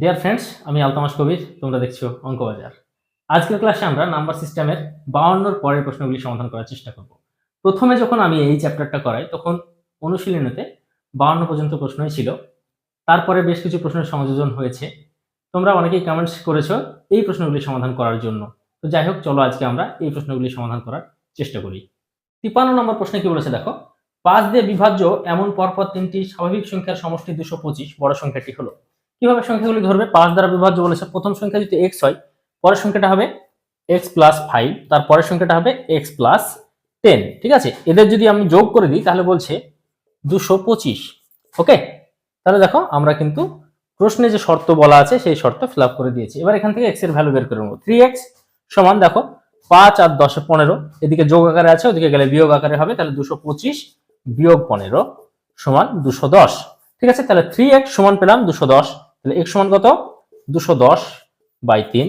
Dear friends আমি আলতামাস কবির, তোমরা দেখছ অঙ্কবাজার। আজকের ক্লাসে আমরা নাম্বার সিস্টেমের বাউন্নর পরের প্রশ্নগুলি সমাধান করার চেষ্টা করব। প্রথমে যখন আমি এই চ্যাপ্টারটা করাই, তখন অনুশীলনীতে বাউন্ন পর্যন্ত প্রশ্নই ছিল। তারপরে বেশ কিছু প্রশ্নের সংযোজন হয়েছে। তোমরা অনেকেই কমেন্টস করেছ এই প্রশ্নগুলি সমাধান করার জন্য। তো যাই হোক, চলো আজকে আমরা এই প্রশ্নগুলি সমাধান করার চেষ্টা করি। তিপ্পান্ন নম্বর প্রশ্নে কি বলেছে দেখো? পাঁচ দিয়ে বিভাজ্য এমন পরপর তিনটি স্বাভাবিক সংখ্যার সমষ্টি দুশো পঁচিশ, বড় সংখ্যাটি হলো কীভাবে সংখ্যাগুলি ধরবে? পাঁচ দ্বারা বিভাজ্য বলেছে। প্রথম সংখ্যা যদি এক্স হয়, পরের সংখ্যাটা হবে এক্স প্লাস ফাইভ তার পরের সংখ্যাটা হবে এক্স প্লাস টেন ঠিক আছে? এদের যদি আমি যোগ করে দিই, তাহলে বলছে দুশো পঁচিশ ওকে তাহলে দেখো, আমরা কিন্তু প্রশ্নে যে শর্ত বলা আছে, সেই শর্ত ফিল করে দিয়েছি। এবার এখান থেকে এক্সের ভ্যালু বের করে নেব। থ্রি এক্স সমান দেখো পাঁচ আর দশে পনেরো, এদিকে যোগ আকারে আছে, ওদিকে গেলে বিয়োগ আকারে হবে, তাহলে দুশো পঁচিশ বিয়োগ পনেরো সমান দুশো দশ, ঠিক আছে? তাহলে থ্রি এক্স সমান পেলাম দুশো দশ। তাহলে এক্স সমান কত? দুশো দশ বাই তিন,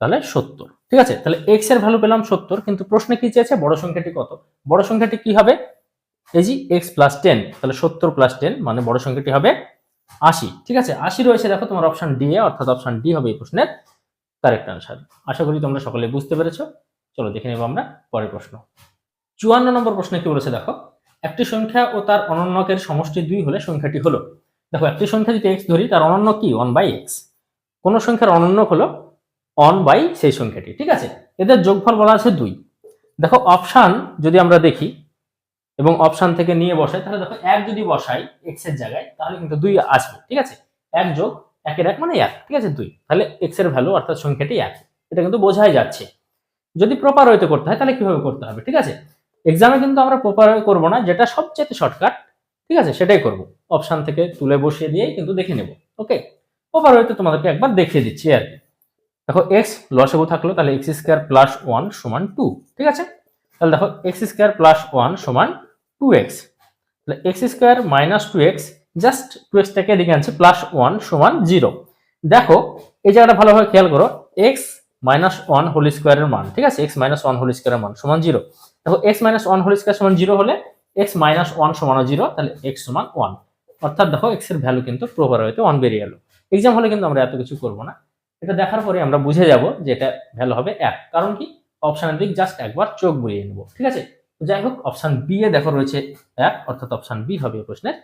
তাহলে সত্তর। ঠিক আছে? তাহলে এক্সের ভ্যালু পেলাম সত্তর, কিন্তু প্রশ্নে কি চেয়েছে? বড় সংখ্যাটি কত? বড় সংখ্যাটি কি হবে? এই যে এক্স প্লাস টেন তাহলে সত্তর প্লাস টেন মানে বড় সংখ্যাটি হবে আশি। ঠিক আছে? আশি রয়েছে, দেখো তোমার অপশন ডি এ, অর্থাৎ অপশন ডি হবে এই প্রশ্নের কারেক্ট আনসার আশা করি তোমরা সকলে বুঝতে পেরেছ। চলো দেখে নেব আমরা পরের প্রশ্ন। চুয়ান্ন নম্বর প্রশ্নে কি বলেছে দেখো? একটি সংখ্যা ও তার অনন্যকের সমষ্টি দুই হলে সংখ্যাটি হলো দেখো, একটি সংখ্যা যদি এক্স ধরি, তার অনন্য কি? ওয়ান বাই এক্স কোন সংখ্যার অনন্য হলো অন বাই সেই সংখ্যাটি, ঠিক আছে? এদের যোগফল বলা আছে দুই। দেখো অপশান যদি আমরা দেখি, এবং অপশান থেকে নিয়ে বসাই, তাহলে দেখো, এক যদি বসাই এক্সের জায়গায়, তাহলে কিন্তু দুই আসবে, ঠিক আছে? এক যোগ একের এক মানে এক, ঠিক আছে? দুই। তাহলে এক্সের ভ্যালু অর্থাৎ সংখ্যাটি এক। এটা কিন্তু বোঝাই যাচ্ছে। যদি প্রপার ওয়েতে করতে হয়, তাহলে কীভাবে করতে হবে, ঠিক আছে? এক্সামে কিন্তু আমরা প্রপার ওয়ে করব না, যেটা সবচেয়ে শর্টকাট ঠিক আছে? সেটাই করব। অপশান থেকে তুলে বসিয়ে দিয়েই কিন্তু দেখে নেব ওকে ওভার হয়তো তোমাদেরকে একবার দেখিয়ে দিচ্ছি আর কি। দেখো এক্স লসগু থাকল, তাহলে এক্স স্কোয়ার প্লাস ওয়ান সমান টু ঠিক আছে? তাহলে দেখো এক্স স্কোয়ার প্লাস ওয়ান সমান টু এক্স তাহলে x square minus two x just two এক্সটাকে এদিকে আনছে প্লাস ওয়ান সমান জিরো দেখো, এই জায়গাটা ভালোভাবে খেয়াল করো এক্স মাইনাস ওয়ান হোল স্কোয়ারের মান, ঠিক আছে? এক্স মাইনাস ওয়ান হোল স্কোয়ারের মান সমান জিরো দেখো x minus one whole square সমান জিরো হলে এক্স মাইনাস ওয়ান সমান জিরো তাহলে এক্স সমান ওয়ান অর্থাৎ দেখো এক্সের ভ্যালু কিন্তু প্রপার হইতে ওয়ান বেরিয়ে গেল এক্সাম হলে কিন্তু আমরা এত কিছু করব না। এটা দেখার পরে আমরা বুঝে যাব যে এটা ভ্যালু হবে এক। কারণ কি? অপশানের দিক জাস্ট একবার চোখ বুলিয়ে নেব। ঠিক আছে? তো যাই হোক অপশান বি এ দেখো রয়েছে এক, অর্থাৎ অপশান বি হবে প্রশ্নের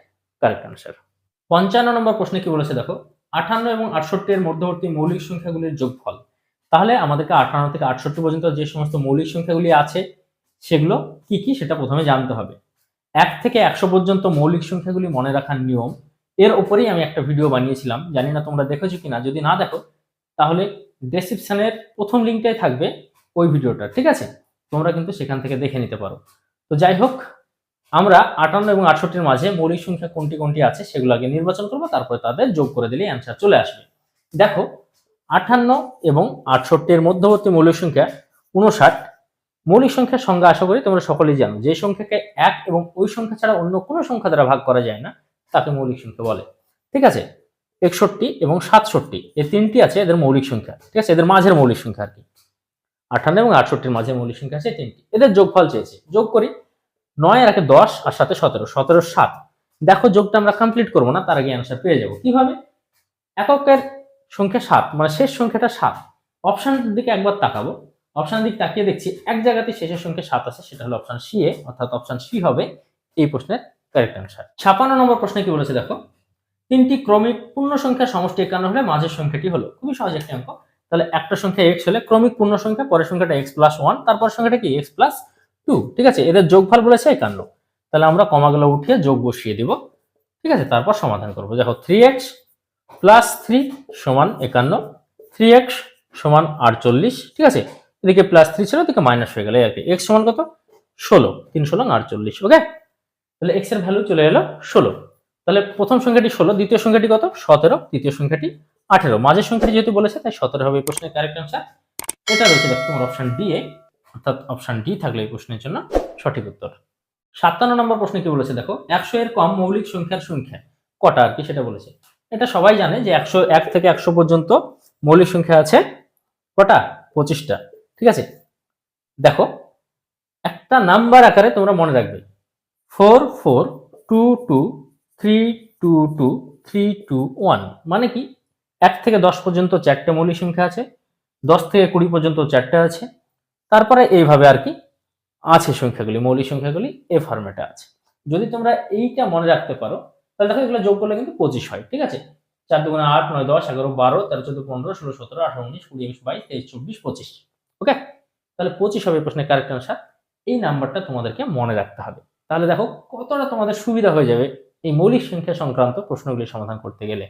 কারেক্ট আনসার পঞ্চান্ন নম্বর প্রশ্নে কি বলেছে দেখো? আঠান্ন এবং আটষট্টি এর মধ্যবর্তী মৌলিক সংখ্যাগুলির যোগফল। তাহলে আমাদেরকে আঠান্ন থেকে আটষট্টি পর্যন্ত যে সমস্ত মৌলিক সংখ্যাগুলি আছে, সেগুলো কি কি সেটা প্রথমে জানতে হবে। এক থেকে একশো পর্যন্ত মৌলিক সংখ্যাগুলি মনে রাখার নিয়ম। এর ওপরেই আমি একটা ভিডিও বানিয়েছিলাম। জানি না তোমরা দেখেছ কি না যদি না দেখো, তাহলে ডেসক্রিপশনের প্রথম লিঙ্কটাই থাকবে ওই ভিডিওটা ঠিক আছে? তোমরা কিন্তু সেখান থেকে দেখে নিতে পারো। তো যাই হোক, আমরা আটান্ন এবং আটষট্টির মাঝে মৌলিক সংখ্যা কোনটি কোনটি আছে সেগুলো আগে নির্বাচন করব, তারপরে তাদের যোগ করে দিলেই অ্যান্সার চলে আসবে। দেখো, আটান্ন এবং আটষট্টির মধ্যবর্তী মৌলিক সংখ্যা উনষাট মৌলিক সংখ্যার সংজ্ঞা আশা করি তোমরা সকলেই জানো। যে সংখ্যাকে এক এবং ওই সংখ্যা ছাড়া অন্য কোনো সংখ্যা দ্বারা ভাগ করা যায় না, তাকে মৌলিক সংখ্যা বলে। ঠিক আছে? একষট্টি এবং সাতষট্টি এই তিনটি আছে এদের মৌলিক সংখ্যা। ঠিক আছে? এদের মাঝের মৌলিক সংখ্যা আর কি। আটান্ন এবং আটষট্টির মাঝের মৌলিক সংখ্যা আছে তিনটি। এদের যোগফল চেয়েছে। যোগ করি, নয় আর একে, দশ আর সাথে সতেরো। সতেরো, সাত। দেখো, যোগটা আমরা কমপ্লিট করব না, তার আগে অ্যান্সার পেয়ে যাব। কীভাবে? এককের সংখ্যা সাত মানে শেষ সংখ্যাটা সাত। অপশানের দিকে একবার তাকাবো। অপশানের দিক তাকিয়ে দেখছি এক জায়গাতে শেষের সংখ্যা সাত আছে, সেটা হলো অপশান সি এ, অর্থাৎ অপশান সি হবে এই প্রশ্নের কারেক্ট অ্যান্সার ছাপান্ন নম্বর প্রশ্নে কি বলেছে দেখো? তিনটি ক্রমিক পূর্ণ সংখ্যার সমষ্টি একান্ন হলে মাঝের সংখ্যাটি হলো, খুবই সহজ একটি অঙ্ক। তাহলে একটা সংখ্যা এক্স হলে ক্রমিক পূর্ণ সংখ্যা, পরের সংখ্যাটা এক্স প্লাস ওয়ান তারপর সংখ্যাটা কি? এক্স প্লাস টু ঠিক আছে? এদের যোগফল বলেছে একান্ন। তাহলে আমরা কমাগুলো উঠিয়ে যোগ বসিয়ে দিব, ঠিক আছে? তারপর সমাধান করব। দেখো থ্রি এক্স প্লাস থ্রি সমান একান্ন থ্রি এক্স সমান আটচল্লিশ, ঠিক আছে? এদিকে প্লাস থ্রি ছিল, এদিকে মাইনাস হয়ে গেল আর কি। এক্স সমান কত? ষোলো। তিন ষোলো আটচল্লিশ ওকে তাহলে এক্সের ভ্যালু চলে এলো ষোলো। তাহলে প্রথম সংখ্যাটি ষোলো, দ্বিতীয় সংখ্যাটি কত? সতেরো, তৃতীয় সংখ্যাটি আঠেরো। মাঝের সংখ্যাটি যেহেতু বলেছে, তাই সতেরো হবে এই প্রশ্নের কারেক্ট অ্যান্সার এটা রয়েছে, দেখো, তোমার অপশন ডি এ। অর্থাৎ অপশন ডি থাকলে এই প্রশ্নের জন্য সঠিক উত্তর। সাতান্ন নম্বর প্রশ্নে কি বলেছে, দেখো? একশো এর কম মৌলিক সংখ্যার সংখ্যা। কটা আর কি সেটা বলেছে। এটা সবাই জানে যে একশো এক থেকে একশো পর্যন্ত মৌলিক সংখ্যা আছে। কটা? পঁচিশটা। ঠিক আছে? দেখো, একটা নাম্বার আকারে তোমরা মনে রাখবে। Four four, two two, three, two two, three, two, one. মানে কি? এক থেকে দশ পর্যন্ত চারটে মৌলিক সংখ্যা আছে, দশ থেকে কুড়ি পর্যন্ত চারটে আছে। তারপরে এইভাবে আর কি আছে সংখ্যাগুলি, মৌলিক সংখ্যাগুলি, এ ফরম্যাটে আছে। যদি তোমরা এইটা মনে রাখতে পারো, তাহলে দেখো এগুলো যোগ করলে কিন্তু পঁচিশ হয়, ঠিক আছে? চার দুগুণে আট, নয়, দশ, এগারো, বারো, তেরো, চোদ্দ, পনেরো, ষোলো, সতেরো, আঠারো, উনিশ, কুড়ি, একুশ, বাইশ, তেইশ, চব্বিশ, পঁচিশ। ওকে তাহলে পঁচিশ হবে প্রশ্নের কারেক্ট আনসার এই নাম্বারটা তোমাদেরকে মনে রাখতে হবে। তাহলে দেখো কতটা তোমাদের সুবিধা হয়ে যাবে এই মৌলিক সংখ্যা সংক্রান্ত প্রশ্নগুলি সমাধান করতে গেলে।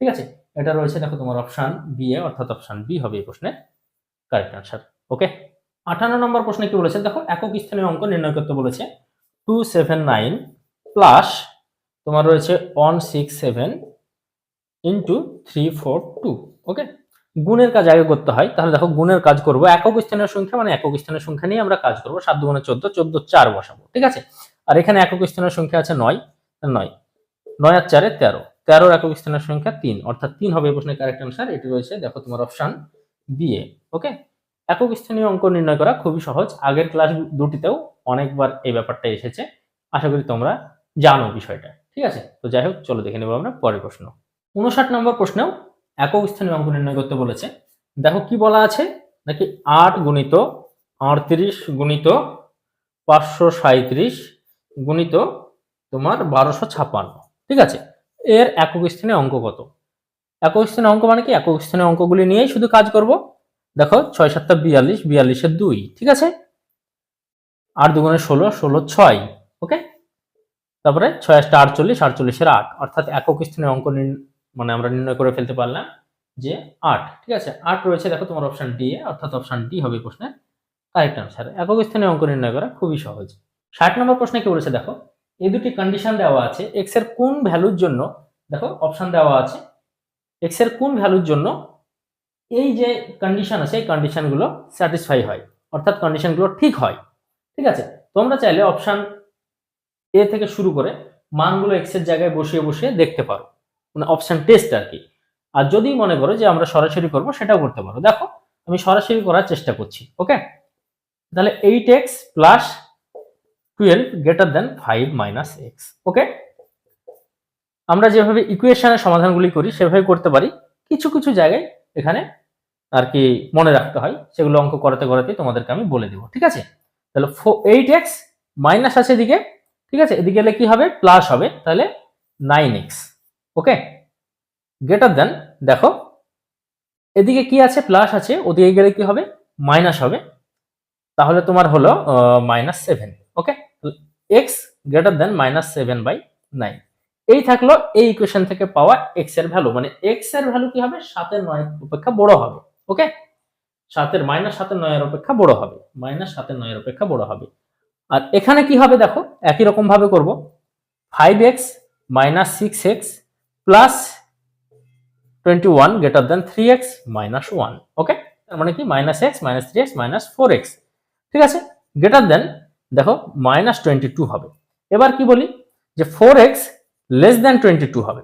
ঠিক আছে? এটা রয়েছে দেখো তোমার অপশান বি এ, অর্থাৎ অপশান বি হবে এই প্রশ্নের কারেক্ট আনসার ওকে আঠান্ন নম্বর প্রশ্নে কি বলেছে? দেখো একক স্থানীয় অঙ্ক নির্ণয় করতে বলেছে। টু সেভেন নাইন প্লাস তোমার রয়েছে one six seven into three four two okay গুণের কাজ আগে করতে হয়। তাহলে দেখো গুণের কাজ করব। একক স্থানীয় সংখ্যা মানে একক স্থানীয় সংখ্যা নিয়ে আমরা কাজ করব। সাত দুগুণে চোদ্দ চোদ্দ চার বসাবো, ঠিক আছে? আর এখানে একক স্থানীয় সংখ্যা আছে নয় নয় নয় আর চারে তেরো। তেরোর একক স্থানীয় সংখ্যা তিন, অর্থাৎ তিন হবে এই প্রশ্নের কারেক্ট আনসার এটি রয়েছে, দেখো তোমার অপশান বিএ ওকে একক স্থানীয় অঙ্ক নির্ণয় করা খুবই সহজ। আগের ক্লাস দুটিতেও অনেকবার এই ব্যাপারটা এসেছে। আশা করি তোমরা জানো বিষয়টা, ঠিক আছে? তো যাই হোক, চলো দেখে নেব আমরা পরের প্রশ্ন। উনষাট নম্বর প্রশ্নেও একক স্থানীয় অঙ্ক নির্ণয় করতে বলেছে। দেখো কি বলা আছে? নাকি আট গুণিত আটত্রিশ গুণিত পাঁচশো সাঁত্রিশ গুণিত তোমার বারোশো ছাপ্পান্ন। ঠিক আছে? এর একক স্থানীয় অঙ্ক কত? একক স্থানীয় অঙ্ক মানে কি? একক স্থানীয় অঙ্কগুলি নিয়েই শুধু কাজ করব। দেখো, ছয় সাতটা বিয়াল্লিশ, বিয়াল্লিশের দুই। ঠিক আছে? আট দুগুণে ষোলো ষোলো ছয়। ওকে? তারপরে ছয় আটটা আটচল্লিশ, আটচল্লিশের আট। অর্থাৎ একক স্থানীয় অঙ্ক মানে আমরা নির্ণয় করে ফেলতে পারলাম যে আট, ঠিক আছে? আট রয়েছে, দেখো তোমার অপশন ডি এ, অর্থাৎ অপশন ডি হবে প্রশ্নের কারেক্ট আনসার একক স্থানীয় অঙ্ক নির্ণয় করা খুবই সহজ। ষাট নম্বর প্রশ্নে কি বলেছে? দেখো, এই দুটি কন্ডিশন দেওয়া আছে এক্সের কোন ভ্যালুর জন্য, দেখো অপশান দেওয়া আছে এক্সের কোন ভ্যালুর জন্য এই যে কন্ডিশন আছে, এই কন্ডিশনগুলো স্যাটিসফাই হয়, অর্থাৎ কন্ডিশনগুলো ঠিক হয়, ঠিক আছে? তোমরা চাইলে অপশান এ থেকে শুরু করে মানগুলো এক্সের জায়গায় বসিয়ে বসিয়ে দেখতে পারো। মানে অপশন টেস্ট আর কি আর যদি মনে করো যে আমরা সরাসরি করব, সেটাও করতে পারো। দেখো, আমি সরাসরি করার চেষ্টা করছি ওকে তাহলে eight x plus twelve greater than five minus x okay আমরা যেভাবে ইকুয়েশনের সমাধানগুলি করি, সেভাবে করতে পারি। কিছু কিছু জায়গায় এখানে আর কি মনে রাখতে হয়, সেগুলো অঙ্ক করাতে করাতে তোমাদেরকে আমি বলে দেবো, ঠিক আছে? তাহলে এইট এক্স মাইনাস আছে এদিকে, ঠিক আছে? এদিকে গেলে কি হবে? প্লাস হবে, তাহলে nine x okay greater than দেখো, এদিকে কি আছে? প্লাস আছে, ওদিকে গেলে কি হবে? মাইনাস হবে। তাহলে তোমার হলো minus seven okay x greater than minus seven by nine এই থাকল এই ইকুয়েশন থেকে পাওয়া এক্সের ভ্যালু মানে এক্সের ভ্যালু কি হবে? সাতের নয় অপেক্ষা বড় হবে ওকে সাতের মাইনাস সাতের নয়ের অপেক্ষা বড় হবে মাইনাস সাতের নয়ের অপেক্ষা বড় হবে। আর এখানে কি হবে দেখো? একই রকম ভাবে করব। Five x minus six x plus twenty one greater than three x minus one okay তার মানে কি? Minus x minus three x minus four x ঠিক আছে? গ্রেটার দেন দেখো মাইনাস টোয়েন্টি টু হবে। এবার কি বলি? যে four x less than twenty two হবে।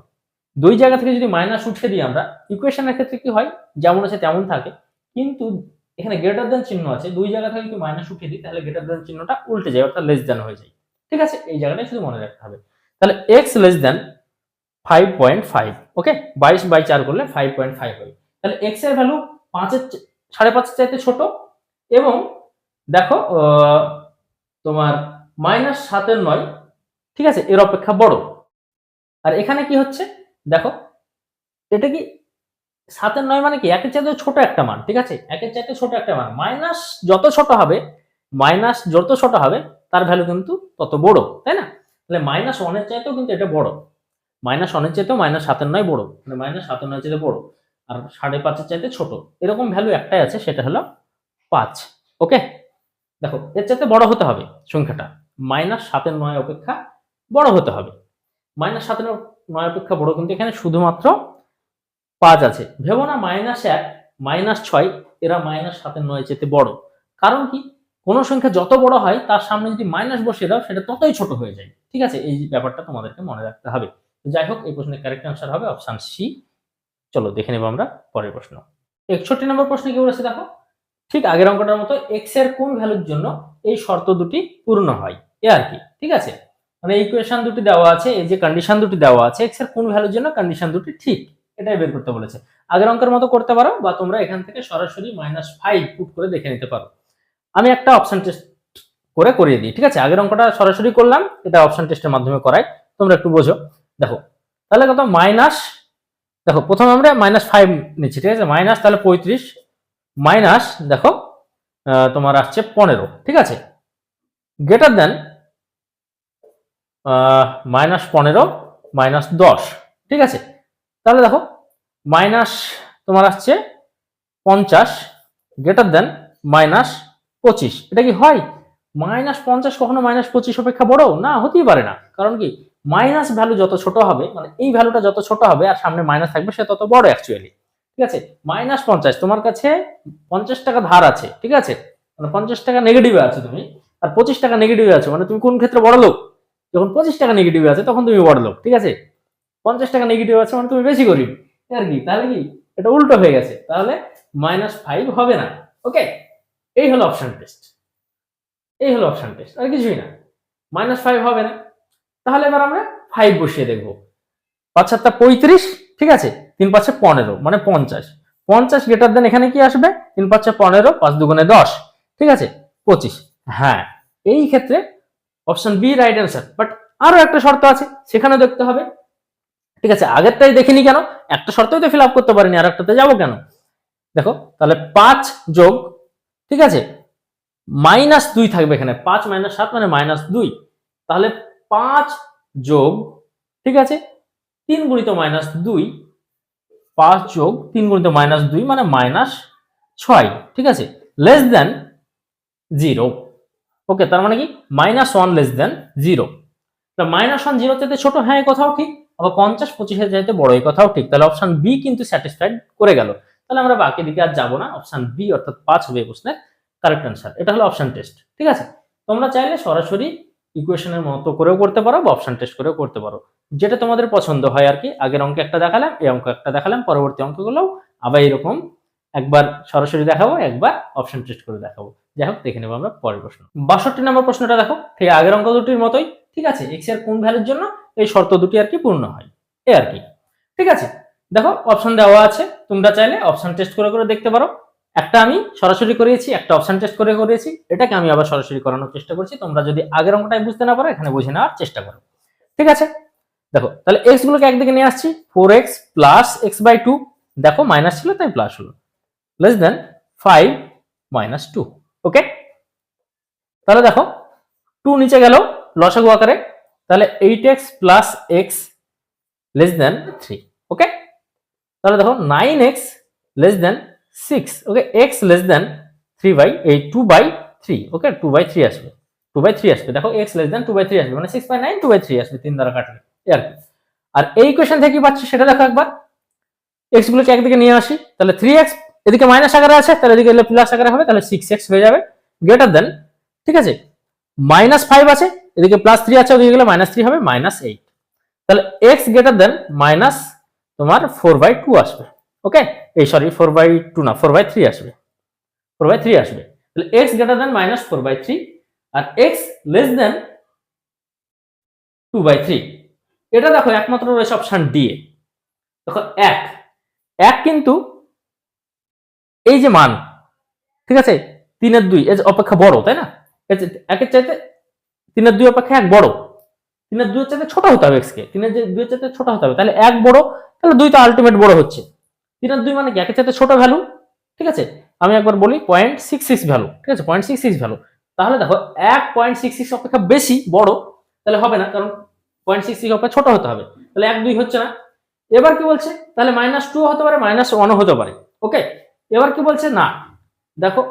দুই জায়গা থেকে যদি মাইনাস উঠে দিই আমরা ইকুয়েশনের ক্ষেত্রে কি হয়? যেমন আছে তেমন থাকে। কিন্তু এখানে গ্রেটার দেন চিহ্ন আছে। দুই জায়গা থেকে যদি মাইনাস উঠে দিই, তাহলে গ্রেটার দেন চিহ্নটা উল্টে যায়, অর্থাৎ লেস দেন হয়ে যায়। ঠিক আছে? এই জায়গাটাই শুধু মনে রাখতে হবে। তাহলে x less than five point five okay বাইশ বাই চার করলে ফাইভ পয়েন্ট ফাইভ হবে তাহলে এক্সের ভ্যালু পাঁচের সাড়ে পাঁচের চাইতে ছোট এবং দেখো তোমার মাইনাস সাতের নয়, ঠিক আছে? এর অপেক্ষা বড়। আর এখানে কি হচ্ছে? দেখো, এটা কি সাতের নয় মানে কি? একের চাইতে ছোট একটা মান, ঠিক আছে? একের চাইতে ছোট একটা মান। মাইনাস যত ছোট হবে মাইনাস যত ছোট হবে, তার ভ্যালু কিন্তু তত বড়, তাই না? তাহলে মাইনাস ওয়ানের চাইতেও কিন্তু এটা বড়। মাইনাস ওয়ানের চাইতেও মাইনাস সাতের নয় বড় মানে মাইনাস সাতের নয় চাইতে বড়, আর সাড়ে পাঁচের চাইতে ছোট। এরকম ভ্যালু একটাই আছে, সেটা হলো পাঁচ ওকে দেখো, এর চাইতে বড় হতে হবে সংখ্যাটা। মাইনাস সাতের নয় অপেক্ষা বড় হতে হবে। মাইনাস সাতের নয় অপেক্ষা বড় কিন্তু এখানে শুধুমাত্র পাঁচ আছে। ভেবো না মাইনাস এক, মাইনাস ছয়, এরা মাইনাস সাতের নয় চেতে বড়। কারণ কি? কোনো সংখ্যা যত বড় হয়, তার সামনে যদি মাইনাস বসিয়ে দাও, সেটা ততই ছোট হয়ে যায়। ঠিক আছে? এই ব্যাপারটা তোমাদেরকে মনে রাখতে হবে। যাই হোক, এই প্রশ্নের কারেক্ট আনসার হবে অপশান সি চলো, দেখে নেব আমরা পরের প্রশ্ন। একষট্টি নম্বর প্রশ্নে কি বলেছে দেখো? ঠিক আগের অঙ্কটার মতো এক্সের কোন ভ্যালুর জন্য এই শর্ত দুটি পূর্ণ হয়? এ আর কি, ঠিক আছে? মানে ইকুয়েশন দুটি দেওয়া আছে, এই যে কন্ডিশন দুটি দেওয়া আছে এক্সের কোন ভ্যালুর জন্য কন্ডিশন দুটি ঠিক? এটাই বের করতে বলেছে। আগের অঙ্কের মতো করতে পারো, বা তোমরা এখান থেকে সরাসরি মাইনাস ফাইভ পুট করে দেখে নিতে পারো। আমি একটা অপশন টেস্ট করে করিয়ে দিই, ঠিক আছে? আগের অঙ্কটা সরাসরি করলাম, এটা অপশন টেস্টের মাধ্যমে করাই। তোমরা একটু বোঝো। দেখো, তাহলে কত? মাইনাস, দেখো, প্রথমে আমরা মাইনাস ফাইভ নিচ্ছি, ঠিক আছে? মাইনাস তাহলে পঁয়ত্রিশ, মাইনাস, দেখো তোমার আসছে পনেরো, ঠিক আছে? গ্রেটার দেন মাইনাস পনেরো, মাইনাস দশ, ঠিক আছে? তাহলে দেখো, মাইনাস তোমার আসছে পঞ্চাশ গ্রেটার দেন মাইনাস পঁচিশ। এটা কি হয়? মাইনাস পঞ্চাশ কখনো মাইনাস পঁচিশ অপেক্ষা বড়? না, হতেই পারে না। কারণ কি? মাইনাস ভ্যালু যত ছোট হবে মানে এই ভ্যালুটা যত ছোট হবে আর সামনে মাইনাস থাকবে, সে তত বড় অ্যাকচুয়ালি ঠিক আছে? মাইনাস পঞ্চাশ, তোমার কাছে পঞ্চাশ টাকা ধার আছে, ঠিক আছে? মানে পঞ্চাশ টাকা নেগেটিভে আছে তুমি, আর পঁচিশ টাকা নেগেটিভে আছো মানে তুমি কোন ক্ষেত্রে বড় লোক? যখন পঁচিশ টাকা নেগেটিভে আছে, তখন তুমি বড় লোক, ঠিক আছে? পঞ্চাশ টাকা নেগেটিভ আছে মানে তুমি বেশি গরিব আর কি? তাহলে কি? এটা উল্টো হয়ে গেছে, তাহলে মাইনাস ফাইভ হবে না ওকে এই হলো অপশন টেস্ট এই হলো অপশন টেস্ট আর কিছুই না, মাইনাস ফাইভ হবে না। তাহলে এবার আমরা ফাইভ বসিয়ে দেখব। পাঁচ সাতটা পঁয়ত্রিশ, ঠিক আছে? তিন পাঁচে পনেরো মানে পঞ্চাশ। পঞ্চাশ গ্রেটার দেন এখানে কি আসবে? তিন পাঁচে পনেরো, পাঁচ দুগুণে দশ, ঠিক আছে? পঁচিশ। হ্যাঁ এই ক্ষেত্রে option B right answer but আরও একটা শর্ত আছে সেখানে দেখতে হবে। ঠিক আছে, আগেরটাই দেখিনি কেন? একটা শর্তই তো ফিল আপ করতে পারিনি আর একটাতে যাব কেন? দেখো, তাহলে পাঁচ যোগ, ঠিক আছে? মাইনাস দুই থাকবে এখানে। পাঁচ মাইনাস সাত মানে মাইনাস দুই। তাহলে পাঁচ যোগ, ঠিক আছে? তিন গুণিত মাইনাস দুই, পাঁচ যোগ, তিন গুণিত মাইনাস দুই মানে মাইনাস ছয়, ঠিক আছে? Less than zero. ওকে, তার মানে কি? Minus one less than zero. Minus one zero চাইতে ছোট হ্যাঁ কথাও ঠিক, আবার পঞ্চাশ পঁচিশের চাইতে বড়, এই কথাও ঠিক। তাহলে অপশন বি কিন্তু স্যাটিসফাইড করে গেল। তাহলে আমরা বাকি দিকে আর যাব না। অপশন বি অর্থাৎ পাঁচ হবে প্রশ্নের কারেক্ট অ্যান্সার এটা হলো অপশন টেস্ট ঠিক আছে? তোমরা চাইলে সরাসরি ইকুয়েশনের মতো করেও করতে পারো বা অপশন টেস্ট করেও করতে পারো। যেটা তোমাদের পছন্দ হয় আর কি। আগের অঙ্কে একটা দেখালাম, এই অঙ্ক একটা দেখালাম, পরবর্তী অঙ্কগুলোও আবার এরকম একবার সরাসরি দেখাবো, একবার অপশন টেস্ট করে দেখাবো। যাই হোক, দেখে নেব আমরা পরের প্রশ্ন। বাষট্টি নম্বর প্রশ্নটা দেখো, ঠিক আগের অঙ্ক দুটির মতোই, ঠিক আছে? এক্সের কোন ভ্যালুর জন্য এই শর্ত দুটি আর কি পূর্ণ হয়? এই আর কি। ঠিক আছে? দেখো অপশন দেওয়া আছে, তোমরা চাইলে অপশন টেস্ট করে করে দেখতে পারো। একটা আমি সরাসরি করিয়েছি, একটা অপশন টেস্ট করে করিয়েছি। এটাকে আমি আবার সরাসরি করানোর চেষ্টা করছি। তোমরা যদি আগের অঙ্কটাই বুঝতে না পারো, এখানে বুঝে নেওয়ার চেষ্টা করো। ঠিক আছে? দেখো, তাহলে এক্স গুলোকে একদিকে নিয়ে আসছি। Four x plus x by two দেখো মাইনাস ছিল, তাই প্লাস হলো। Less than five minus two okay তাহলে দেখো টু নিচে গেল, লসাগু আকারে। তাহলে eight x plus x less than three okay তাহলে দেখো nine x less than six okay x less than three by এই two by three okay two by three আসবে টু বাই থ্রি আসবে, দেখো x less than two by three আসবে মানে six by nine two by three আসবে, তিন দ্বারা এই আর কি আর এই কোয়েশন থেকে কি পাচ্ছি সেটা দেখো একবার এক্স গুলোকে একদিকে নিয়ে আসি, তাহলে থ্রি এক্স এদিকে মাইনাস আকারে আছে, তাহলে এদিকে প্লাস আকারে হবে, তাহলে সিক্স এক্স হয়ে যাবে গ্রেটার দেন ঠিক আছে? মাইনাস ফাইভ আছে, এদিকে প্লাস থ্রি আছে, ওদিকে গেলে মাইনাস থ্রি হবে মাইনাস এইট তাহলে এক্স গ্রেটার দেন মাইনাস তোমার ফোর বাই টু আসবে। ওকে এই সরি ফোর বাই টু না ফোর বাই থ্রি আসবে। ফোর বাই থ্রি আসবে। তাহলে x greater than minus four by three R x less than two by three এটা দেখো একমাত্র রয়েছে অপশন ডি এ। দেখো এক। এক কিন্তু এই যে মান, ঠিক আছে? তিনের দুই এর অপেক্ষা বড়, তাই না? একের চাইতে তিনের দুই অপেক্ষা এক বড়। তিনের দুইয়ের চাইতে ছোট হতে হবে এক্স কে। তিনের দুইয়ের চাইতে ছোট হতে হবে। তাহলে এক বড়, তাহলে দুই তো আলটিমেট বড় হচ্ছে। তিনের দুই মানে কি? একের চাইতে ছোট ভ্যালু ঠিক আছে? আমি একবার বলি পয়েন্ট সিক্স সিক্স ভ্যালু ঠিক আছে? পয়েন্ট সিক্স সিক্স ভ্যালু তাহলে দেখো, এক পয়েন্ট সিক্স সিক্স অপেক্ষা বেশি, বড়, তাহলে হবে না, কারণ পয়েন্ট সিক্স সিক্স অপেক্ষা ছোট হতে হবে। তাহলে এক দুই হচ্ছে না। এবার কি বলছে? তাহলে মাইনাস টু হতে পারে মাইনাস ওয়ানও হতে পারে ওকে এবার কি বলছে? না। দেখো,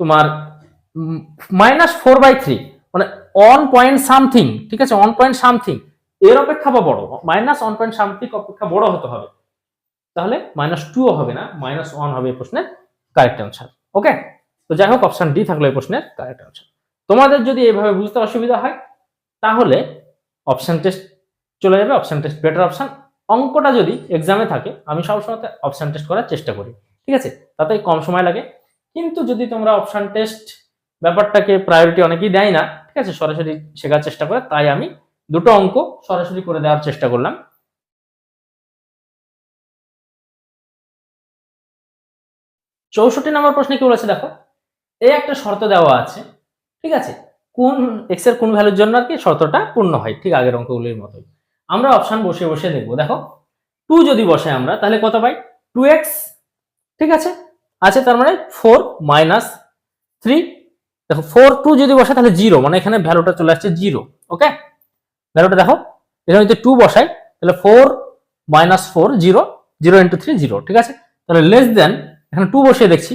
তোমার মাইনাস ফোর বাই থ্রি মানে ওয়ান পয়েন্ট সামথিং ঠিক আছে? ওয়ান পয়েন্ট সামথিং এর অপেক্ষা বা বড় মাইনাস ওয়ান পয়েন্ট সামথিং অপেক্ষা বড় হতে হবে। তাহলে মাইনাস টুও হবে না মাইনাস ওয়ান হবে এই প্রশ্নের কারেক্ট অ্যান্সার ওকে তো যাই হোক অপশন ডি থাকল এই প্রশ্নের কারেক্ট অ্যান্সার তোমাদের যদি এইভাবে বুঝতে অসুবিধা হয়, তাহলে অপশন টেস্ট চলে যাবে অপশন টেস্ট বেটার অপশন অঙ্কটা যদি এক্সামে থাকে, আমি সবসময় অপশন টেস্ট করার চেষ্টা করি, ঠিক আছে? তাতে কম সময় লাগে। কিন্তু যদি তোমরা অপশন টেস্ট ব্যাপারটাকে প্রায়োরিটি অনেকেই দেয় না, ঠিক আছে? সরাসরি শেখার চেষ্টা করে, তাই আমি দুটো অঙ্ক সরাসরি করে দেওয়ার চেষ্টা করলাম। চৌষট্টি নম্বর প্রশ্নে কি বলেছে দেখো? এই একটা শর্ত দেওয়া আছে, ঠিক আছে? কোন এক্সের কোন ভ্যালুর জন্য আর কি শর্তটা পূর্ণ হয়, ঠিক আগের অঙ্কগুলির মতোই। আমরা অপশন বসে বসে দেখব, দেখো? টু যদি বসে আমরা, তাহলে কত পাই? টু এক্স ঠিক আছে? আছে তার মানে ফোর মাইনাস থ্রি দেখো ফোর টু যদি বসে তাহলে জিরো মানে এখানে ভ্যালুটা চলে আসছে জিরো ওকে ভ্যালুটা দেখো, এখানে যদি টু বসাই, তাহলে four minus four zero zero into three zero ঠিক আছে? তাহলে লেস দেন এখানে টু বসিয়ে দেখছি।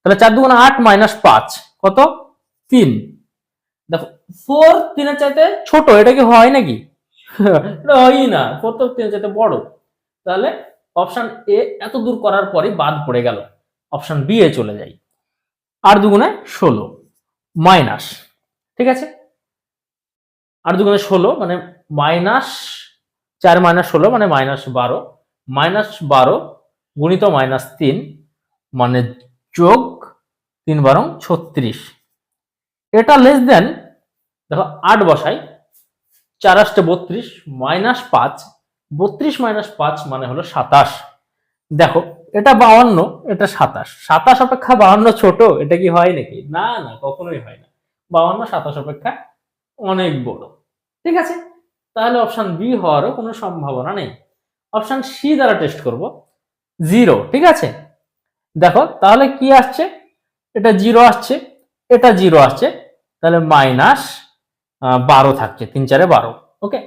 তাহলে চার দুগুণ আট মাইনাস পাঁচ, কত? তিন। দেখো ফোর তিনের চাইতে ছোট, এটা কি হয় নাকি? এটা না ফোর তো তিনের চাইতে বড়। তাহলে অপশন এ এত দূর করার পরই বাদ পড়ে গেল। অপশন বি এ চলে যাই। আর দুগুণে ষোলো মাইনাস ঠিক আছে? আর দুগুণে ষোলো মানে মাইনাস চার মাইনাস ষোলো মানে মাইনাস বারো। মাইনাস বারো গুণিত মাইনাস তিন মানে যোগ তিন বারং ছত্রিশ। এটা লেস দেন দেখো আট বসাই, চার আসতে বত্রিশ মাইনাস পাঁচ, বত্রিশ মাইনাস পাঁচ মানে হলো সাতাশ। দেখো, এটা বাউান্ন এটা সাতাশ। সাতাশ অপেক্ষা বাউান্ন ছোট, এটা কি হয় নাকি? না না, কখনোই হয় না। বাউান্ন সাতাশ অপেক্ষা অনেক বড়। ঠিক আছে? তাহলে অপশন বি হওয়ারও কোনো সম্ভাবনা নেই। অপশন সি দ্বারা টেস্ট করব জিরো ঠিক আছে? দেখো, তাহলে কি আসছে? এটা জিরো আসছে, এটা জিরো আসছে, তাহলে মাইনাস বারো থাকছে, তিন চারে বারো ওকে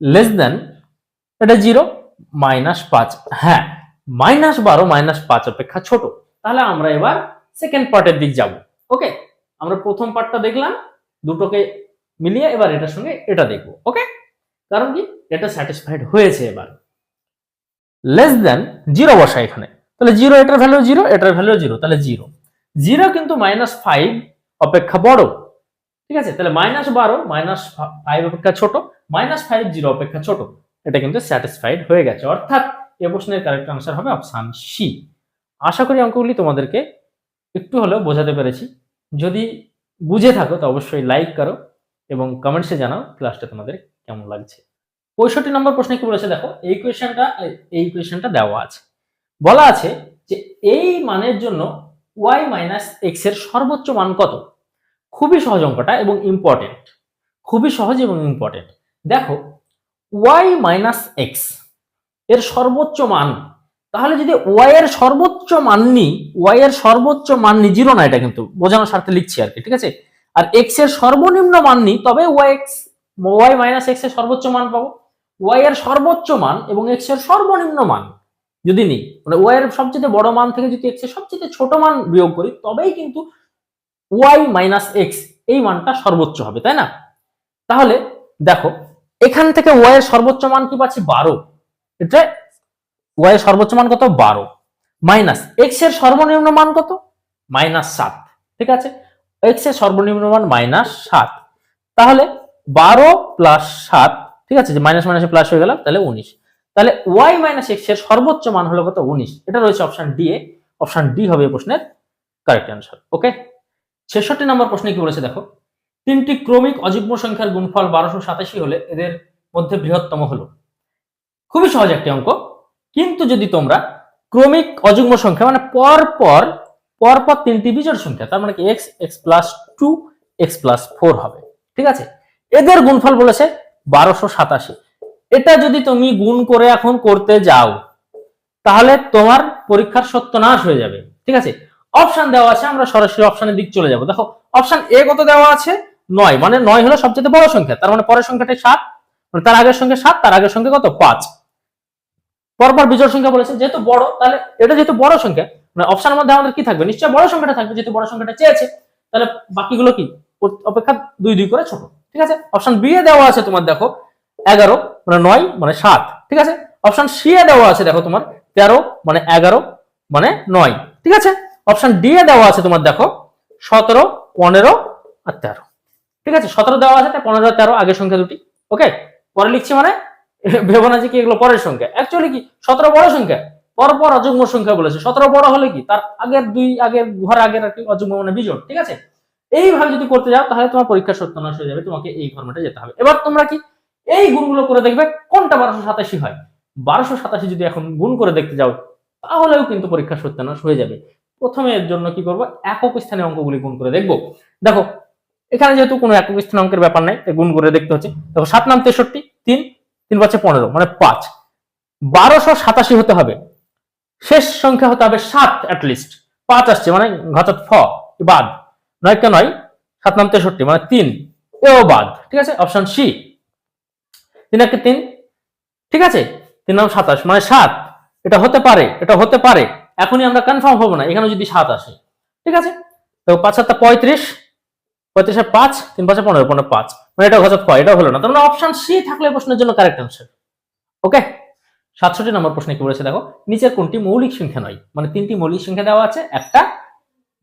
লেস দেন এটা জিরো, মাইনাস পাঁচ হ্যাঁ মাইনাস বারো, মাইনাস পাঁচ অপেক্ষা ছোট। তাহলে আমরা এবার সেকেন্ড পার্টের দিক যাব ওকে আমরা প্রথম পার্টটা দেখলাম, দুটোকে মিলিয়ে এবার এটার সঙ্গে এটা দেখব ওকে কারণ কি? এটা স্যাটিসফাইড হয়েছে এবার। লেস দেন জিরো বসা এখানে। তাহলে জিরো এটার ভ্যালু জিরো এটার ভ্যালু জিরো তাহলে জিরো জিরো কিন্তু মাইনাস ফাইভ অপেক্ষা বড়। ঠিক আছে? তাহলে মাইনাস বারো মাইনাস ফাইভ অপেক্ষা ছোট মাইনাস ফাইভ জিরো অপেক্ষা ছোট। এটা কিন্তু স্যাটিসফাইড হয়ে গেছে। অর্থাৎ এ প্রশ্নের কারেক্ট আনসার হবে অপশান সি আশা করি অঙ্কগুলি তোমাদেরকে একটু হলেও বোঝাতে পেরেছি। যদি বুঝে থাকো, তো অবশ্যই লাইক করো এবং কমেন্টসে জানাও ক্লাসটা তোমাদের কেমন লাগছে। পঁয়ষট্টি নম্বর প্রশ্নে কি বলেছে দেখো? এই কোয়েশনটা এই কোয়েশনটা দেওয়া আছে। বলা আছে যে এই মানের জন্য ওয়াই মাইনাস এক্সের সর্বোচ্চ মান কত? খুবই সহজ অঙ্কটা এবং ইম্পর্টেন্ট খুবই সহজ এবং ইম্পর্টেন্ট দেখো ওয়াই মাইনাস এক্সের সর্বোচ্চ মান, তাহলে যদি ওয়াই এর সর্বোচ্চ মান নি ওয়াই এর সর্বোচ্চ মান নি জিরো না এটা কিন্তু, বোঝানোর স্বার্থে লিখছি আর কি, ঠিক আছে? আর এক্সের সর্বনিম্ন মান নি তবে ওয়াই এক্স ওয়াই মাইনাস এক্সের সর্বোচ্চ মান পাবো। ওয়াই এর সর্বোচ্চ মান এবং এক্সের সর্বনিম্ন মান। যদি নিই। মানে ওয়াই এর সবচেয়ে বড় মান থেকে যদি এক্সের সবচেয়ে ছোট মান বিয়োগ করি, তবেই কিন্তু ওয়াই মাইনাস এক্স এই মানটা সর্বোচ্চ হবে, তাই না? তাহলে দেখো, এখান থেকে ওয়াই এর সর্বোচ্চ মান কি পাচ্ছি? বারো। এটা ওয়াই এর সর্বোচ্চ মান কত? বারো। মাইনাস এক্সের সর্বনিম্ন মান কত? মাইনাস সাত। ঠিক আছে? এক্সের সর্বনিম্ন মান মাইনাস সাত। তাহলে বারো প্লাস সাত, ঠিক আছে? যে মাইনাস মাইনাসে প্লাস হয়ে গেল তাহলে উনিশ। তাহলে ওয়াই মাইনাস এক্সের সর্বোচ্চ মান হলো কত? উনিশ। এটা রয়েছে অপশন ডি এ। অপশন ডি হবে প্রশ্নের কারেক্ট অ্যান্সার ওকে ছেষট্টি নম্বর প্রশ্নে কি বলেছে দেখো? তিনটি ক্রমিক অযুগ্ম সংখ্যার গুণফল বারোশো সাতাশি হলে এদের মধ্যে বৃহত্তম হলো। খুবই সহজ একটি অঙ্ক। কিন্তু যদি তোমরা ক্রমিক অযুগ্ম সংখ্যা মানে পর পর পর পর তিনটি বিজোড় সংখ্যা, তার মানে কি x x plus two x plus four হবে। ঠিক আছে? এদের গুণফল বলেছে বারোশো সাতাশি। এটা যদি তুমি গুণ করে এখন করতে যাও, তাহলে তোমার পরীক্ষার সত্যনাশ হয়ে যাবে। ঠিক আছে? অপশন দেওয়া আছে, আমরা সরাসরি অপশনের দিক চলে যাব। দেখো অপশন এ কত দেওয়া আছে? নয়। মানে নয় হলো সবচেয়ে বড় সংখ্যা। তার মানে পরের সংখ্যাটা সাত। মানে তার আগের সঙ্গে সাত, তার আগের সঙ্গে কত? পাঁচ। পরপর বিজোড় সংখ্যা বলেছে, যেহেতু বড়, তাহলে এটা যেহেতু বড় সংখ্যা মানে অপশনের মধ্যে আমাদের কি থাকবে? নিশ্চয় বড় সংখ্যাটা থাকবে, যেহেতু বড় সংখ্যাটা চেয়েছে। তাহলে বাকিগুলো কি? অপেক্ষা দুই দুই করে ছোট। ঠিক আছে? অপশন বি এ দেওয়া আছে তোমার, দেখো এগারো মানে নয় মানে সাত, ঠিক আছে? অপশন সি এ দেওয়া আছে, দেখো তোমার, তেরো মানে এগারো মানে নয়, ঠিক আছে? অপশন ডি এ দেওয়া আছে তোমার, দেখো, সতেরো, পনেরো আর তেরো, ঠিক আছে? সতেরো দেওয়া আছে পনেরো তেরো, আগের সংখ্যা দুটি ওকে পরে লিখছি মানে ভেবো না যে কি এগুলো পরের সংখ্যা। অ্যাকচুয়ালি কি, সতেরো বড় সংখ্যা, পরপর অযুগ্ম সংখ্যা বলেছে। সতেরো বড় হলে কি, তার আগের দুই, আগের ঘর আগের আর কি অযুগ্ম মানে বিজোড় ঠিক আছে? এইভাবে যদি করতে যাও, তাহলে তোমার পরীক্ষা সত্যানাশ হয়ে যাবে, তোমাকে এই ফর্মেটে যেতে হবে। এবার তোমরা কি এই গুণগুলো করে দেখবে কোনটা বারোশো সাতাশি হয়? বারোশো সাতাশি যদি এখন গুণ করে দেখতে যাও, তাহলেও কিন্তু পরীক্ষা সত্যানাশ হয়ে যাবে। প্রথমে এর জন্য কি করব? একক স্থানে অঙ্কগুলি গুণ করে দেখব। দেখো, এখানে যেহেতু কোনো একক স্থানে অঙ্কের ব্যাপার নাই গুণ করে দেখতে হচ্ছে। দেখো, সাত নাম তেষট্টি, তিন তিন পাঁচে পনেরো মানে পাঁচ। বারোশো সাতাশি হতে হবে। শেষ সংখ্যা হতে হবে সাত অ্যাটলিস্ট পাঁচ আসছে মানে ঘাতক ফ বাদ। নয় কে নয়, সাত নাম তেষট্টি মানে তিন, এও বাদ। ঠিক আছে? Option C. তিন একে তিন, ঠিক আছে? তিন নাম সাতাশ মানে সাত। এটা হতে পারে, এটা হতে পারে। এখনই আমরা কনফার্ম হব না এখানে যদি সাত আসে, ঠিক আছে? তো পাঁচ সাতটা পঁয়ত্রিশ পঁয়ত্রিশে পাঁচ, তিন পাঁচে পনেরো পনেরো পাঁচ। মানে এটা ঘাতক ফ এটা হলো না। তার মানে অপশন সি থাকলে প্রশ্নের জন্য কারেক্ট অ্যান্সার ওকে সাতষট্টি নম্বর প্রশ্নে কি বলেছে দেখো? নিচের কোনটি মৌলিক সংখ্যা নয়? মানে তিনটি মৌলিক সংখ্যা দেওয়া আছে, একটা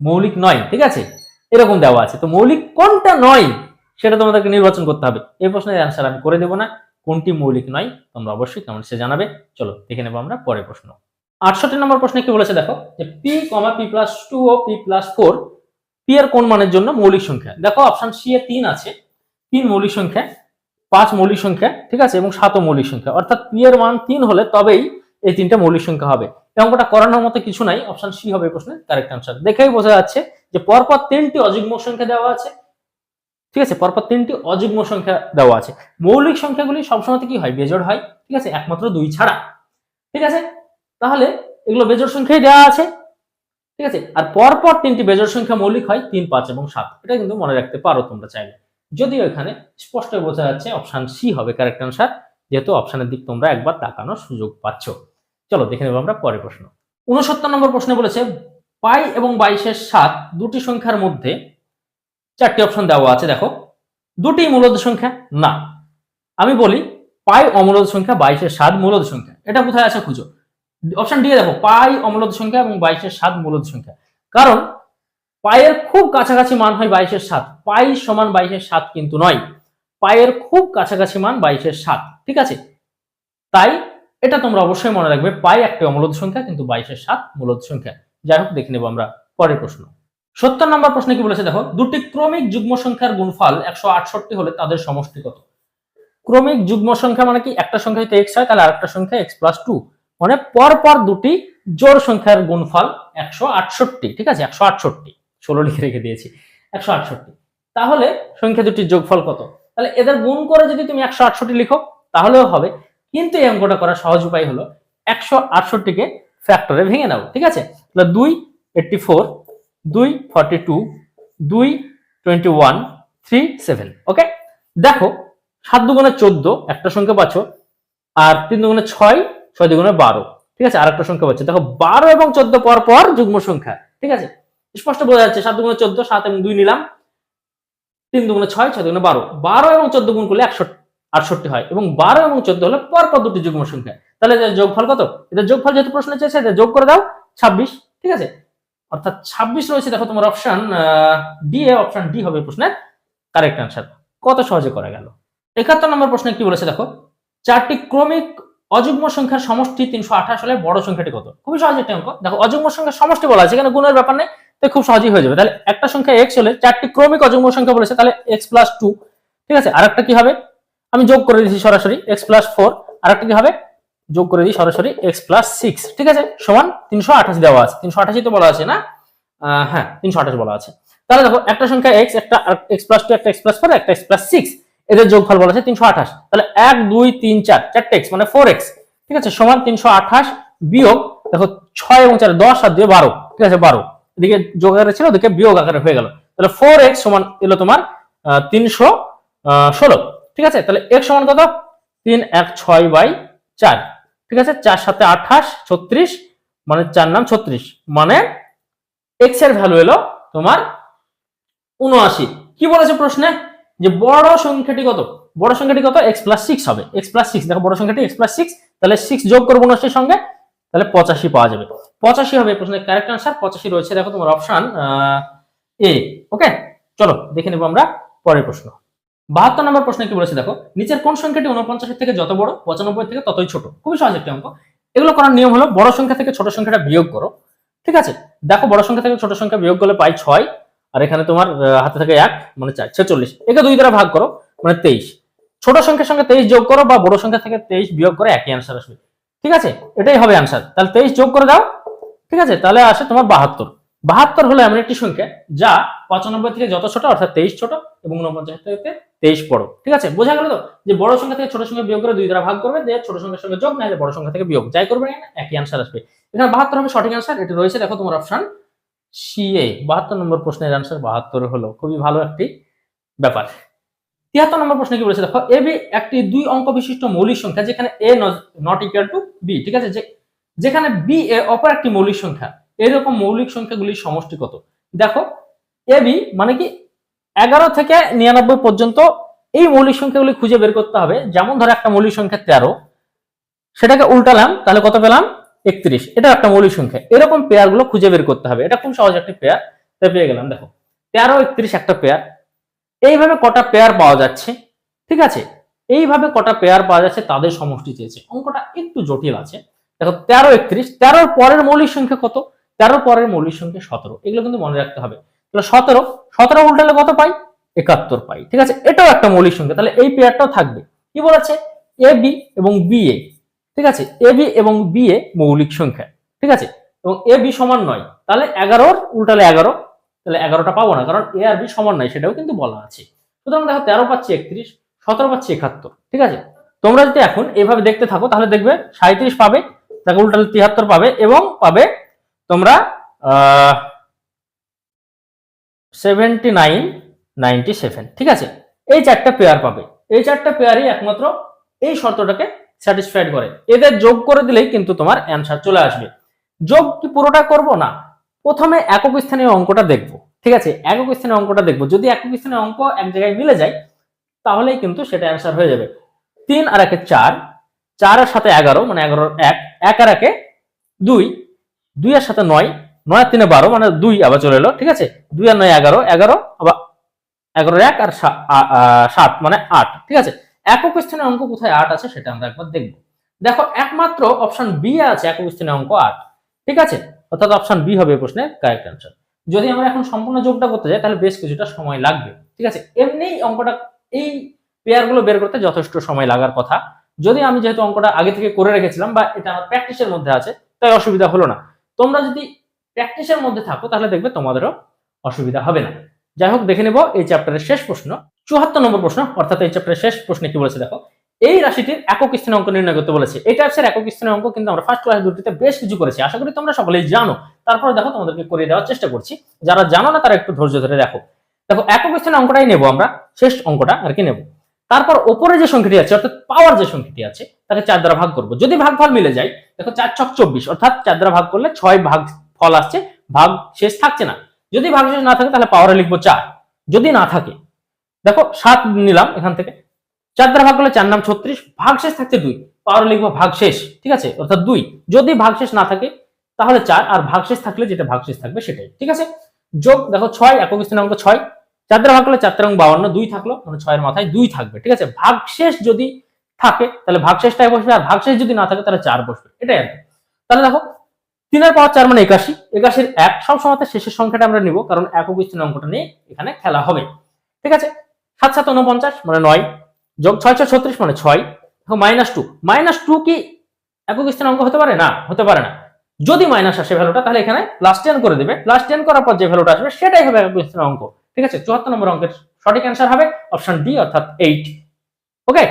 মৌলিক নয়, ঠিক আছে? এরকম দেওয়া আছে। তো মৌলিক কোনটা নয়, সেটা তোমাদেরকে নির্বাচন করতে হবে। এই প্রশ্নের অ্যান্সার আমি করে দেবো না। কোনটি মৌলিক নয়, তোমরা অবশ্যই কমেন্টসে জানাবে। চলো, দেখে নেব আমরা পরের প্রশ্ন। আটষট্টি নম্বর প্রশ্নে কি বলেছে দেখো, যে p comma p plus two O P plus four P এর কোন মানের জন্য মৌলিক সংখ্যা? দেখো অপশন সি এ তিন আছে, তিন মৌলিক সংখ্যা, পাঁচ মৌলিক সংখ্যা, ঠিক আছে, এবং সাতও মৌলিক সংখ্যা। অর্থাৎ পি এর মান তিন হলে তবেই এই তিনটা মৌলিক সংখ্যা হবে। এই অঙ্কটা করানোর মতো কিছু নাই অপশন সি হবে প্রশ্নের কারেক্ট আনসার দেখেই বোঝা যাচ্ছে যে পরপর তিনটি অযুগ্ম সংখ্যা দেওয়া আছে ঠিক আছে? পরপর তিনটি অযুগ্ম সংখ্যা দেওয়া আছে। মৌলিক সংখ্যাগুলি সবসময় কি হয়? বেজোড় হয়, ঠিক আছে? একমাত্র দুই ছাড়া। ঠিক আছে? তাহলে এগুলো বেজোড় সংখ্যাই দেওয়া আছে। ঠিক আছে? আর পরপর তিনটি বেজোড় সংখ্যা মৌলিক হয়, তিন, পাঁচ এবং সাত। এটা কিন্তু মনে রাখতে পারো তোমরা চাইলে। যদিও এখানে স্পষ্ট বোঝা যাচ্ছে অপশন সি হবে কারেক্ট আনসার যেহেতু অপশনের দিক তোমরা একবার তাকানোর সুযোগ পাচ্ছ। চলো, দেখে নেব আমরা পরের প্রশ্ন। উনসত্তর নম্বর প্রশ্নে বলেছে, পাই এবং বাইশের সাত দুটি সংখ্যার মধ্যে চারটি অপশন দেওয়া আছে, দেখো। দুটি মূলদ সংখ্যা? না। আমি বলি পাই অমূলদ সংখ্যা বাইশের সাত মূলদ সংখ্যা। এটা কোথায় আছে খুঁজো। অপশন ডি দেখো, পাই অমূলদ সংখ্যা এবং বাইশের সাত মূলদ সংখ্যা। কারণ পায়ের খুব কাছাকাছি মান হয় বাইশের সাত। পাই সমান বাইশের সাত কিন্তু নয়। পায়ের খুব কাছাকাছি মান বাইশের সাত। ঠিক আছে? তাই এটা তোমরা অবশ্যই মনে রাখবে, পাই একটি অমূলদ সংখ্যা কিন্তু বাইশের সাত মূলদ সংখ্যা। যাই হোক, দেখে নেব আমরা পরের প্রশ্ন। সত্তর নম্বর প্রশ্নে কি বলেছে? দেখো, দুটি ক্রমিক যুগ্ম সংখ্যার গুণফল একশো আটষট্টি হলে তাদের সমষ্টি কত? ক্রমিক যুগ্ম সংখ্যা মানে কি? একটা সংখ্যা যদি এক্স হয়, তাহলে আরেকটা সংখ্যা এক্স প্লাস টু মানে পর পর দুটি জোর সংখ্যার গুণফল একশো আটষট্টি, ঠিক আছে? একশো আটষট্টি। ষোলো লিখে রেখে দিয়েছি। একশো আটষট্টি। তাহলে সংখ্যা দুটির যোগফল কত? তাহলে এদের গুণ করে যদি তুমি একশো আটষট্টি লিখো, তাহলেও হবে। কিন্তু এই অঙ্কটা করার সহজ উপায় হলো, একশো আটষট্টিকে ফ্যাক্টরে ভেঙে নাও, ঠিক আছে? তাহলে দুই এইটটি ফোর দুই ফর্টি টু, দুই twenty one, three seven, okay? দেখো, সাত দুগুণে চোদ্দ, একটা সংখ্যা পাচ্ছ, আর তিন দুগুণে ছয় ছয় দুগুণে বারো, ঠিক আছে? আর একটা সংখ্যা পাচ্ছ। দেখো, বারো এবং চোদ্দ পর পর যুগ্ম সংখ্যা, ঠিক আছে? স্পষ্ট বোঝা যাচ্ছে, সাত দুগুণে চোদ্দ, সাত এবং দুই নিলাম, তিন দুগুণে ছয় ছয় দুগুণে বারো বারো এবং চোদ্দ গুণ করলে একশো আটষট্টি হয়, এবং বারো এবং চোদ্দ হলে পরপর দুটি যুগ্ম সংখ্যা। তাহলে যোগফল কত? এদের যোগফল যেহেতু প্রশ্ন চেয়েছে যোগ করে দাও, ছাব্বিশ, ঠিক আছে? অর্থাৎ ছাব্বিশ রয়েছে, দেখো তোমার অপশন ডি এ অপশন ডি হবে প্রশ্নের কারেক্ট আনসার কত সহজে করা গেল? একাত্তর নম্বর প্রশ্নে কি বলেছে, দেখো, চারটি ক্রমিক অযুগ্ম সংখ্যার সমষ্টি তিনশো আঠাশ হলে বড় সংখ্যাটি কত? খুবই সহজ একটা অঙ্ক। দেখো, অযুগ্ম সংখ্যার সমষ্টি বলা আছে, এখানে গুণের ব্যাপার নেই, তো খুব সহজেই হয়ে যাবে। তাহলে একটা সংখ্যা এক্স হলে চারটি ক্রমিক অযুগ্ম সংখ্যা বলেছে, তাহলে এক্স প্লাস টু ঠিক আছে? আর একটা কি হবে? আমি যোগ করে দিচ্ছি সরাসরি এক্স প্লাস ফোর আর একটা কি হবে? যোগ করে দিই সরাসরি এক্স প্লাস সিক্স ঠিক আছে? সমান তিনশো আঠাশ দেওয়া আছে। তিনশো আঠাশই তো বলা আছে না? হ্যাঁ তিনশো আঠাশ বলা আছে। তাহলে দেখো, একটা সংখ্যা এক্স একটা এক্স প্লাস টু একটা এক্স প্লাস ফোর একটা এক্স প্লাস সিক্স এদের যোগফল বলা আছে তিনশো আঠাশ। তাহলে এক, দুই, তিন, চার, চারটে এক্স মানে ফোর এক্স ঠিক আছে? সমান তিনশো আঠাশ বিয়োগ, দেখো, ছয় এবং চার দশ আর দুই বারো, ঠিক আছে? বারো। এদিকে যোগ আকারে ছিল ওদিকে বিয়োগ আকারে হয়ে গেল। তাহলে ফোর এক্স সমান এলো তোমার তিনশো ষোলো, ঠিক আছে? তাহলে এক্স সমান কত? তিন, এক, ছয় বাই চার। ঠিক আছে? চার সাথে আঠাশ, ছত্রিশ মানে চার নাম ছত্রিশ। মানে এক্সের ভ্যালু এলো তোমার উনআশি কি বলেছে প্রশ্নে? যে বড় সংখ্যাটি কত? বড় সংখ্যাটি কত? এক্স প্লাস সিক্স হবে। এক্স প্লাস সিক্স দেখো বড় সংখ্যাটি এক্স প্লাস সিক্স তাহলে সিক্স যোগ করব উনআশির সঙ্গে, তাহলে পঁচাশি পাওয়া যাবে। পঁচাশি হবে প্রশ্নের কারেক্ট আনসার পঁচাশি রয়েছে, দেখো তোমার অপশন এ ওকে চলো, দেখে নেব আমরা পরের প্রশ্ন। বাহাত্তর নম্বর প্রশ্নে কি বলেছে দেখো, নিচের কোন সংখ্যাটি উনপঞ্চাশের থেকে যত বড়, পঁচানব্বই থেকে ততই ছোট। খুবই সহজ একটি অঙ্ক। এগুলো করার নিয়ম হলো বড় সংখ্যা থেকে ছোট সংখ্যাটা বিয়োগ করো। ঠিক আছে? দেখো, বড় সংখ্যা থেকে ছোট সংখ্যা বিয়োগ করলে পাই ছয়, আর এখানে তোমার হাতে থেকে এক মানে চার, ছেচল্লিশ। একে দুই দ্বারা ভাগ করো মানে তেইশ। ছোট সংখ্যার সঙ্গে তেইশ যোগ করো বা বড় সংখ্যা থেকে তেইশ বিয়োগ করে একই অ্যান্সার আসবে। ঠিক আছে? এটাই হবে অ্যান্সার তাহলে তেইশ যোগ করে দাও। ঠিক আছে? তাহলে আসে তোমার বাহাত্তর। বাহাত্তর হলো এমন একটি সংখ্যা যা পঁচানব্বই থেকে যত ছোট, অর্থাৎ তেইশ ছোট এবং উনপঞ্চাশ থেকে তেইশ বড় ঠিক আছে? বোঝা গেল তো? যে বড় সংখ্যা থেকে ছোট সংখ্যা বিয়োগ করে দুই দ্বারা ভাগ করবে, দিয়ে ছোট সংখ্যার সঙ্গে যোগ না হলে বড় সংখ্যা থেকে বিয়োগ। যাই করবে একই আনসার আসবে। এখানে বাহাত্তর হবে, সঠিক আনসার এটা রয়েছে, দেখো তোমার অপশন সিএ বাহাত্তর নম্বর প্রশ্নের আনসার বাহাত্তর হলো, খুবই ভালো একটি ব্যাপার। তিয়াত্তর নম্বর প্রশ্ন কি বলেছে? দেখো এ বি একটি দুই অঙ্ক বিশিষ্ট মৌলিক সংখ্যা, যেখানে a not equal to b ঠিক আছে? যে, যেখানে বি এ অপর একটি মৌলিক সংখ্যা। এরকম মৌলিক সংখ্যাগুলির সমষ্টি কত? দেখো এ বি মানে কি? এগারো থেকে নিরানব্বই পর্যন্ত এই মৌলিক সংখ্যাগুলি খুঁজে বের করতে হবে। যেমন ধরো একটা মৌলিক সংখ্যা তেরো, সেটাকে উল্টালাম তাহলে কত পেলাম? একত্রিশ। এটা একটা মৌলিক সংখ্যা। এরকম পেয়ারগুলো খুঁজে বের করতে হবে। এটা খুব সহজ একটা পেয়ার। তাই পেয়ে গেলাম, দেখো। তেরো, একত্রিশ একটা পেয়ার। এইভাবে কটা পেয়ার পাওয়া যাচ্ছে, ঠিক আছে? এইভাবে কটা পেয়ার পাওয়া যাচ্ছে, তাদের সমষ্টি চেয়েছে। অঙ্কটা একটু জটিল আছে। দেখো, তেরো, একত্রিশ। তেরোর পরের মৌলিক সংখ্যা কত? তেরোর পরের মৌলিক সংখ্যা সতেরো। এগুলো কিন্তু মনে রাখতে হবে। তাহলে সতেরো সতেরো উল্টালে কত পাই? একাত্তর পাই। ঠিক আছে? এটাও একটা মৌলিক সংখ্যা। তাহলে এই পেয়ারটাও থাকবে। কি বলেছে? এ বি এবং বি এ ঠিক আছে? এ বি এবং বি এ মৌলিক সংখ্যা। ঠিক আছে? এবং এ বি সমান নয়। তাহলে এগারোর উল্টালে এগারো। তাহলে এগারোটা পাবো না, কারণ এ আর বি সমান নয়, সেটাও কিন্তু বলা আছে। সুতরাং দেখো, তেরো পাচ্ছি একত্রিশ, সতেরো পাচ্ছি একাত্তর। ঠিক আছে? তোমরা যদি এখন এভাবে দেখতে থাকো, তাহলে দেখবে সাঁত্রিশ পাবে তাকে উল্টালে তিয়াত্তর পাবে এবং পাবে তোমরা সেভেন্টি নাইন, নাইনটি সেভেন, ঠিক আছে? এই চারটা পেয়ার পাবে। এই চারটা পেয়ারই একমাত্র এই শর্তটাকে স্যাটিসফাইড করে। এদের যোগ করে দিলেই কিন্তু তোমার অ্যান্সার চলে আসবে। যোগ কি পুরোটা করব? না। প্রথমে একক স্থানীয় অঙ্কটা দেখব, ঠিক আছে? একক স্থানীয় অঙ্কটা দেখব। যদি একক স্থানীয় অঙ্ক এক জায়গায় মিলে যায়, তাহলেই কিন্তু সেটা অ্যান্সার হয়ে যাবে। তিন আর একে চার চারের সাথে এগারো মানে এগারো এক এক আর একে দুই দুই এর সাথে নয় নয় তিনে বারো মানে দুই আবার চলে এলো, ঠিক আছে? দুই আর নয় এগারো এগারো আবার এগারো এক আর সাত মানে আট, ঠিক আছে? একক স্থানে অঙ্ক কোথায় আট আছে সেটা আমরা একবার দেখব। দেখো, একমাত্র অপশন বি আছে একক স্থানে অঙ্ক আট, ঠিক আছে? অর্থাৎ অপশন বি হবে এই প্রশ্নের কারেক্ট অ্যান্সার যদি আমরা এখন সম্পূর্ণ যোগটা করতে যাই, তাহলে বেশ কিছুটা সময় লাগবে, ঠিক আছে? এমনি অঙ্কটা, এই পেয়ারগুলো বের করতে যথেষ্ট সময় লাগার কথা। যদি আমি যেহেতু অঙ্কটা আগে থেকে করে রেখেছিলাম বা এটা আমার প্র্যাকটিসের মধ্যে আছে, তাই অসুবিধা হলো না। তোমরা যদি প্র্যাকটিসের মধ্যে থাকো, তাহলে দেখবে তোমাদেরও অসুবিধা হবে না। যাই হোক, দেখে নেব এই চ্যাপ্টারের শেষ প্রশ্ন। চুয়াত্তর নম্বর প্রশ্ন, অর্থাৎ এই চ্যাপ্টারের শেষ প্রশ্নে কি বলেছে দেখো? এই রাশিটির একক স্থানে অঙ্ক নির্ণয় করতে বলেছে। এই টাইপসের একক স্থানে অঙ্ক কিন্তু আমরা ফার্স্ট ক্লাস দুটিতে বেশ কিছু করেছি। আশা করি তোমরা সকলেই জানো। তারপরে দেখো তোমাদেরকে করে দেওয়ার চেষ্টা করছি। যারা জানো না, তারা একটু ধৈর্য ধরে দেখো। দেখো, একক স্থানে অঙ্কটাই নেব আমরা। শেষ অঙ্কটা আর কি নেব। তারপর ওপরে যে সংখ্যাটি আছে, অর্থাৎ পাওয়ার যে সংখ্যাটি আছে, তাকে চার দ্বারা ভাগ করব। যদি ভাগফল মিলে যায়, দেখো চার ছক চব্বিশ, অর্থাৎ চার দ্বারা ভাগ করলে ছয় ভাগ ফল আসছে, ভাগ শেষ থাকছে না। যদি ভাগ শেষ না থাকে, তাহলে পাওয়ারে লিখব চার। যদি না থাকে, দেখো সাত নিলাম এখান থেকে। চার দ্বারা ভাগ করলে চার নাম ছত্রিশ, ভাগ শেষ থাকছে দুই। পাওয়ারে লিখব ভাগ শেষ, ঠিক আছে? অর্থাৎ দুই। যদি ভাগ শেষ না থাকে, তাহলে চার, আর ভাগ শেষ থাকলে যেটা ভাগ শেষ থাকবে সেটাই, ঠিক আছে? যোগ, দেখো ছয়, একক স্থানাঙ্ক ছয়। চার দ্বারা ভাগ করলে চার তেরং বাউন্ন, দুই থাকল মানে ছয়ের মাথায় দুই থাকবে, ঠিক আছে? ভাগ শেষ যদি থাকে, তাহলে ভাগ শেষটাই বসবে, আর ভাগ শেষ যদি না থাকে, তাহলে চার বসবে, এটাই আর তাহলে দেখো তিনের পাওয়ার চার মানে একাশি। একাশির এক সব সময় শেষের সংখ্যাটা আমরা নিব, কারণ একক স্থানীয় অঙ্কটা নিয়ে এখানে খেলা হবে। ঠিক আছে? সাত সাত উনপঞ্চাশ মানে নয়, যোগ ছয় ছয়, ছত্রিশ মানে ছয় মাইনাস টু মাইনাস টু কি একক স্থানীয় অঙ্ক হতে পারে? না, হতে পারে না। যদি মাইনাস আসে ভ্যালুটা তাহলে এখানে প্লাস টেন করে দেবে। প্লাস টেন করার পর যে ভ্যালুটা আসবে, সেটাই হবে একক স্থানীয় অঙ্ক। ঠিক আছে? চুয়াত্তর নম্বর অঙ্কের সঠিক অ্যান্সার হবে অপশন ডি অর্থাৎ এইট ওকে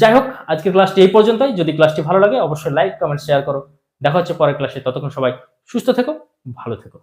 যাই হোক, আজকের ক্লাসটি এই পর্যন্তই। যদি ক্লাসটি ভালো লাগে, অবশ্যই লাইক কমেন্ট শেয়ার করো। দেখা হচ্ছে পরের ক্লাসে ততক্ষণ সবাই সুস্থ থেকো ভালো থেকো।